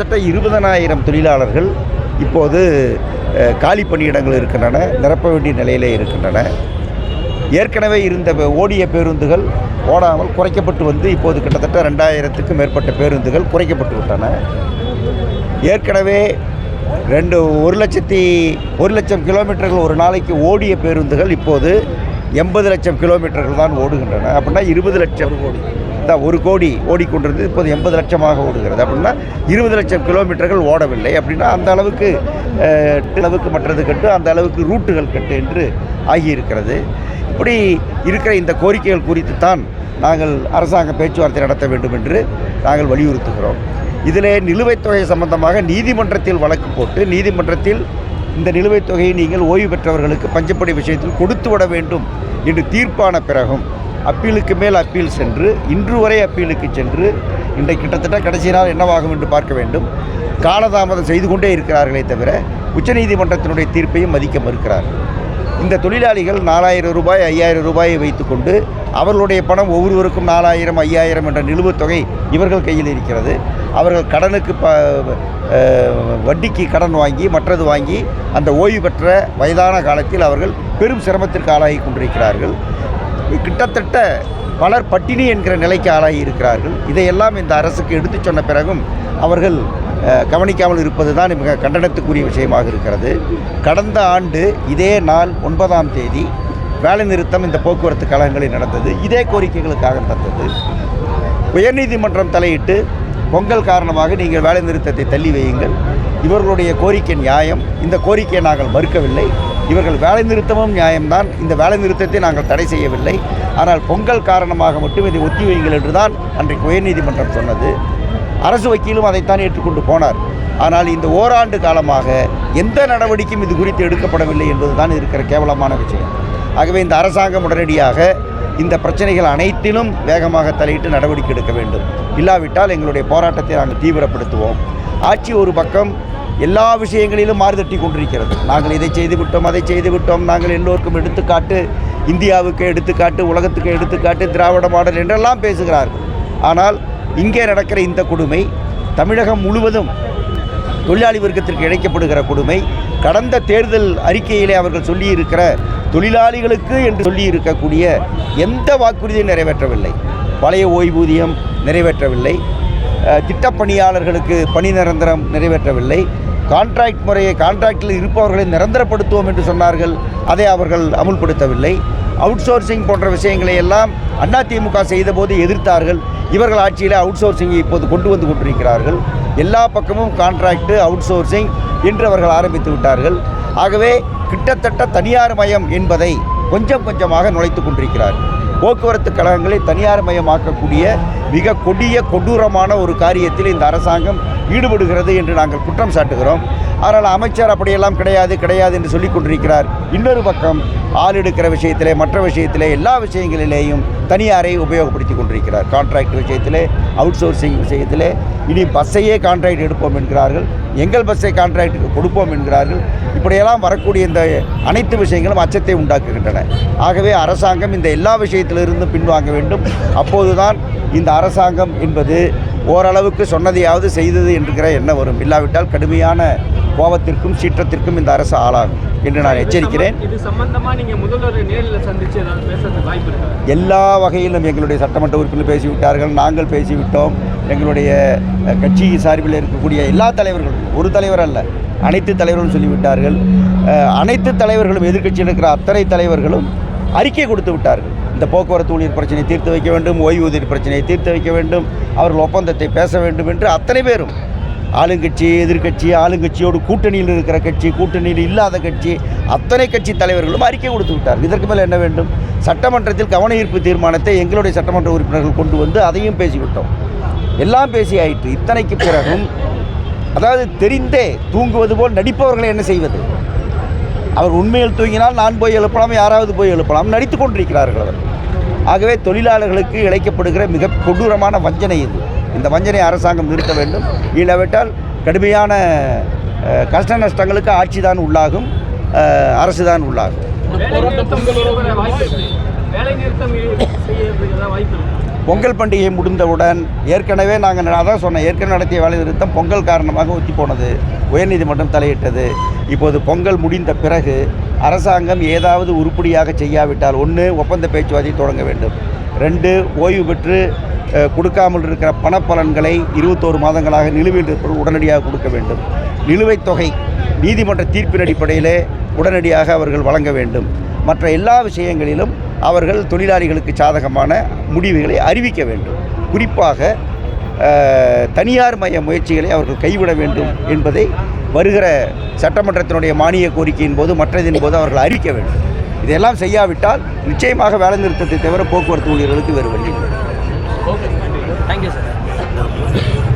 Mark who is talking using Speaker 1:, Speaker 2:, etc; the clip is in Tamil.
Speaker 1: கிட்டத்தட்ட இருபதனாயிரம் தொழிலாளர்கள் இப்போது காலி பணியிடங்கள் இருக்கின்றன நிரப்ப வேண்டிய நிலையிலே இருக்கின்றன. ஏற்கனவே இருந்த ஓடிய பேருந்துகள் ஓடாமல் குறைக்கப்பட்டு வந்து இப்போது கிட்டத்தட்ட ரெண்டாயிரத்துக்கும் மேற்பட்ட பேருந்துகள் குறைக்கப்பட்டு விட்டன. ஏற்கனவே ரெண்டு ஒரு லட்சத்தி ஒரு லட்சம் கிலோமீட்டர்கள் ஒரு நாளைக்கு ஓடிய பேருந்துகள் இப்போது எண்பது லட்சம் கிலோமீட்டர்கள் தான் ஓடுகின்றன. அப்படின்னா இருபது லட்சம். கோடி. தான் ஒரு கோடி ஓடிக்கொண்டிருந்தது இப்போது எண்பது லட்சமாக ஓடுகிறது. அப்படின்னா இருபது லட்சம் கிலோமீட்டர்கள் ஓடவில்லை அப்படின்னா அந்த அளவுக்கு அளவுக்கு மற்றது கட்டு அந்த அளவுக்கு ரூட்டுகள் கட்டு என்று ஆகியிருக்கிறது. இப்படி இருக்கிற இந்த கோரிக்கைகள் குறித்து தான் நாங்கள் அரசாங்க பேச்சுவார்த்தை நடத்த வேண்டும் என்று நாங்கள் வலியுறுத்துகிறோம். இதிலே நிலுவைத் தொகை சம்பந்தமாக நீதிமன்றத்தில் வழக்கு போட்டு நீதிமன்றத்தில் இந்த நிலுவைத் தொகையை நீங்கள் ஓய்வு பெற்றவர்களுக்கு பஞ்சப்படி விஷயத்தில் கொடுத்து விட வேண்டும் என்று தீர்ப்பான பிறகும் அப்பீலுக்கு மேல் அப்பீல் சென்று இன்று வரை அப்பீலுக்கு சென்று இன்றைக்கு கிட்டத்தட்ட கடைசி நாள் என்னவாகும் என்று பார்க்க வேண்டும். காலதாமதம் செய்து கொண்டே இருக்கிறார்களே தவிர உச்சநீதிமன்றத்தினுடைய தீர்ப்பையும் மதிக்க மறுக்கிறார்கள் இந்த தொழிலாளிகள் நாலாயிரம் ரூபாய் ஐயாயிரம் ரூபாயை வைத்துக்கொண்டு அவர்களுடைய பணம் ஒவ்வொருவருக்கும் நாலாயிரம் ஐயாயிரம் என்ற நிலுவைத் தொகை இவர்கள் கையில் இருக்கிறது. அவர்கள் கடனுக்கு ப வட்டிக்கு கடன் வாங்கி மற்றது வாங்கி அந்த ஓய்வு பெற்ற வயதான காலத்தில் அவர்கள் பெரும் சிரமத்திற்கு ஆளாகி கொண்டிருக்கிறார்கள். கிட்டத்தட்ட பலர் பட்டினி என்கிற நிலைக்கு ஆளாகி இருக்கிறார்கள் இதையெல்லாம் இந்த அரசுக்கு எடுத்துச் சொன்ன பிறகும் அவர்கள் கவனிக்காமல் இருப்பது தான் மிக கண்டனத்துக்குரிய விஷயமாக இருக்கிறது. கடந்த ஆண்டு இதே நாள் ஒன்பதாம் தேதி வேலை நிறுத்தம் இந்த போக்குவரத்து கழகங்களில் நடந்தது. இதே கோரிக்கைகளுக்காக நடந்தது. உயர்நீதிமன்றம் தலையிட்டு பொங்கல் காரணமாக நீங்கள் வேலை நிறுத்தத்தை தள்ளி வையுங்கள். இவர்களுடைய கோரிக்கை நியாயம். இந்த கோரிக்கையை நாங்கள் மறுக்கவில்லை. இவர்கள் வேலை நிறுத்தமும் நியாயம்தான். இந்த வேலை நிறுத்தத்தை நாங்கள் தடை செய்யவில்லை. ஆனால் பொங்கல் காரணமாக மட்டும் இதை ஒத்தி வையுங்கள் என்று தான் அன்றைக்கு உயர்நீதிமன்றம் சொன்னது. அரசு வக்கீலும் அதைத்தான் ஏற்றுக்கொண்டு போனார். ஆனால் இந்த ஓராண்டு காலமாக எந்த நடவடிக்கையும் இது குறித்து எடுக்கப்படவில்லை என்பதுதான் இருக்கிற கேவலமான விஷயம். ஆகவே இந்த அரசாங்கம் உடனடியாக இந்த பிரச்சனைகள் அனைத்திலும் வேகமாக தலையிட்டு நடவடிக்கை எடுக்க வேண்டும். இல்லாவிட்டால் எங்களுடைய போராட்டத்தை நாங்கள் தீவிரப்படுத்துவோம். ஆட்சி ஒரு பக்கம் எல்லா விஷயங்களிலும் மாறுதட்டி கொண்டிருக்கிறது நாங்கள் இதை செய்து விட்டோம் அதை செய்து விட்டோம் நாங்கள் எல்லோருக்கும் எடுத்துக்காட்டு இந்தியாவுக்கு எடுத்துக்காட்டு உலகத்துக்கு எடுத்துக்காட்டு திராவிட மாடல் என்றெல்லாம் பேசுகிறார்கள். ஆனால் இங்கே நடக்கிற இந்த கொடுமை தமிழகம் முழுவதும் தொழிலாளி வர்க்கத்திற்கு இழைக்கப்படுகிற கொடுமை கடந்த தேர்தல் அறிக்கையிலே அவர்கள் சொல்லியிருக்கிற தொழிலாளிகளுக்கு என்று சொல்லியிருக்கக்கூடிய எந்த வாக்குறுதியும் நிறைவேற்றவில்லை. பழைய ஓய்வூதியம் நிறைவேற்றவில்லை. திட்டப்பணியாளர்களுக்கு பணி நிரந்தரம் நிறைவேற்றவில்லை. கான்ட்ராக்ட் முறையை கான்ட்ராக்டில் இருப்பவர்களை நிரந்தரப்படுத்துவோம் என்று சொன்னார்கள். அதை அவர்கள் அமுல்படுத்தவில்லை. அவுட் சோர்சிங் போன்ற விஷயங்களை எல்லாம் அதிமுக செய்தபோது எதிர்த்தார்கள். இவர்கள் ஆட்சியில் அவுட் சோர்சிங்கை இப்போது கொண்டு வந்து கொண்டிருக்கிறார்கள். எல்லா பக்கமும் கான்ட்ராக்டு அவுட் சோர்சிங் என்று அவர்கள் ஆரம்பித்து விட்டார்கள். ஆகவே கிட்டத்தட்ட தனியார் மயம் என்பதை கொஞ்சம் கொஞ்சமாக நுழைத்து கொண்டிருக்கிறார்கள். போக்குவரத்து கழகங்களை தனியார் மயமாக்கக்கூடிய மிக கொடிய கொடூரமான ஒரு காரியத்தில் இந்த அரசாங்கம் ஈடுபடுகிறது என்று நாங்கள் குற்றம் சாட்டுகிறோம். ஆனால் அமைச்சர் அப்படியெல்லாம் கிடையாது கிடையாது என்று சொல்லிக் கொண்டிருக்கிறார். இன்னொரு பக்கம் ஆள் எடுக்கிற விஷயத்திலே மற்ற விஷயத்திலே எல்லா விஷயங்களிலேயும் தனியாரை உபயோகப்படுத்தி கொண்டிருக்கிறார். கான்ட்ராக்ட் விஷயத்திலே அவுட் சோர்சிங் விஷயத்திலே இனி பஸ்ஸையே கான்ட்ராக்ட் எடுப்போம் என்கிறார்கள். எங்கள் பஸ்ஸை கான்ட்ராக்டுக்கு கொடுப்போம் என்கிறார்கள். இப்படியெல்லாம் வரக்கூடிய இந்த அனைத்து விஷயங்களும் அச்சத்தை உண்டாக்குகின்றன. ஆகவே அரசாங்கம் இந்த எல்லா விஷயத்திலிருந்தும் பின்வாங்க வேண்டும். அப்போதுதான் இந்த அரசாங்கம் என்பது ஓரளவுக்கு சொன்னதையாவது செய்தது என்கிற எண்ணம் வரும். இல்லாவிட்டால் கடுமையான கோபத்திற்கும் சீற்றத்திற்கும் இந்த அரசு ஆளாகும் என்று நான் எச்சரிக்கிறேன்.
Speaker 2: இது சம்பந்தமா நீங்க முதல்வர் நேரில் சந்திச்சு ஏதாவது பேசுறதுக்கு வாய்ப்பு இருக்கா?
Speaker 1: எல்லா வகையிலும் எங்களுடைய சட்டமன்ற உறுப்பினர் பேசிவிட்டார்கள் நாங்கள் பேசிவிட்டோம். எங்களுடைய கட்சி சார்பில் இருக்கக்கூடிய எல்லா தலைவர்களும் ஒரு தலைவர் அல்ல அனைத்து தலைவர்களும் சொல்லிவிட்டார்கள். அனைத்து தலைவர்களும் எதிர்க்கட்சியில் இருக்கிற அத்தனை தலைவர்களும் அறிக்கை கொடுத்து விட்டார்கள். இந்த போக்குவரத்து ஊழியர் பிரச்சனையை தீர்த்து வைக்க வேண்டும் ஓய்வூதியர் பிரச்சனையை தீர்த்து வைக்க வேண்டும் அவர்கள் ஒப்பந்தத்தை பேச வேண்டும் என்று அத்தனை பேரும் ஆளுங்கட்சி எதிர்க்கட்சி ஆளுங்கட்சியோடு கூட்டணியில் இருக்கிற கட்சி கூட்டணியில் இல்லாத கட்சி அத்தனை கட்சி தலைவர்களும் அறிக்கை கொடுத்து விட்டார் இதற்கு மேலே என்ன வேண்டும்? சட்டமன்றத்தில் கவன ஈர்ப்பு தீர்மானத்தை எங்களுடைய சட்டமன்ற உறுப்பினர்கள் கொண்டு வந்து அதையும் பேசிவிட்டோம். எல்லாம் பேசி ஆயிற்று. இத்தனைக்கு பிறகும் அதாவது தெரிந்தே தூங்குவது போல் நடிப்பவர்களை என்ன செய்வது? அவர் உண்மையில் தூங்கினால் நான் போய் எழுப்பலாம் யாராவது போய் எழுப்பலாம் நடித்து கொண்டிருக்கிறார்கள் அவர். ஆகவே தொழிலாளர்களுக்கு இழைக்கப்படுகிற மிக கொடூரமான வஞ்சனை இது. இந்த வஞ்சனை அரசாங்கம் நிறுத்த வேண்டும். இல்லாவிட்டால் கடுமையான கஷ்ட நஷ்டங்களுக்கு ஆட்சி தான் உள்ளாகும். அரசு தான் உள்ளாகும்
Speaker 2: வேலை நிறுத்தம் செய்ய வாய்ப்பு
Speaker 1: பொங்கல் பண்டிகை முடிந்தவுடன் ஏற்கனவே நாங்கள் அதான் சொன்னேன் ஏற்கனவே நடத்திய வேலை நிறுத்தம் பொங்கல் காரணமாக ஒத்தி போனது. உயர்நீதிமன்றம் தலையிட்டது. இப்போது பொங்கல் முடிந்த பிறகு அரசாங்கம் ஏதாவது உருப்படியாக செய்யாவிட்டால் ஒன்று ஒப்பந்த பேச்சுவார்த்தை தொடங்க வேண்டும். ரெண்டு ஓய்வு பெற்று கொடுக்காமல் இருக்கிற பணப்பலன்களை இருபத்தோரு மாதங்களாக நிலுவையில் இருப்பவர்கள் உடனடியாக கொடுக்க வேண்டும். நிலுவைத் தொகை நீதிமன்ற தீர்ப்பின் அடிப்படையிலே உடனடியாக அவர்கள் வழங்க வேண்டும். மற்ற எல்லா விஷயங்களிலும் அவர்கள் தொழிலாளிகளுக்கு சாதகமான முடிவுகளை அறிவிக்க வேண்டும். குறிப்பாக தனியார் மய முயற்சிகளை அவர்கள் கைவிட வேண்டும் என்பதை வருகிற சட்டமன்றத்தினுடைய மானிய கோரிக்கையின் போது மற்றதின் போது அவர்கள் அறிவிக்க வேண்டும். இதெல்லாம் செய்யாவிட்டால் நிச்சயமாக வேலை நிறுத்தத்தை தவிர போக்குவரத்து ஊழியர்களுக்கு வேறு வழி
Speaker 2: தேங்க்யூ சார்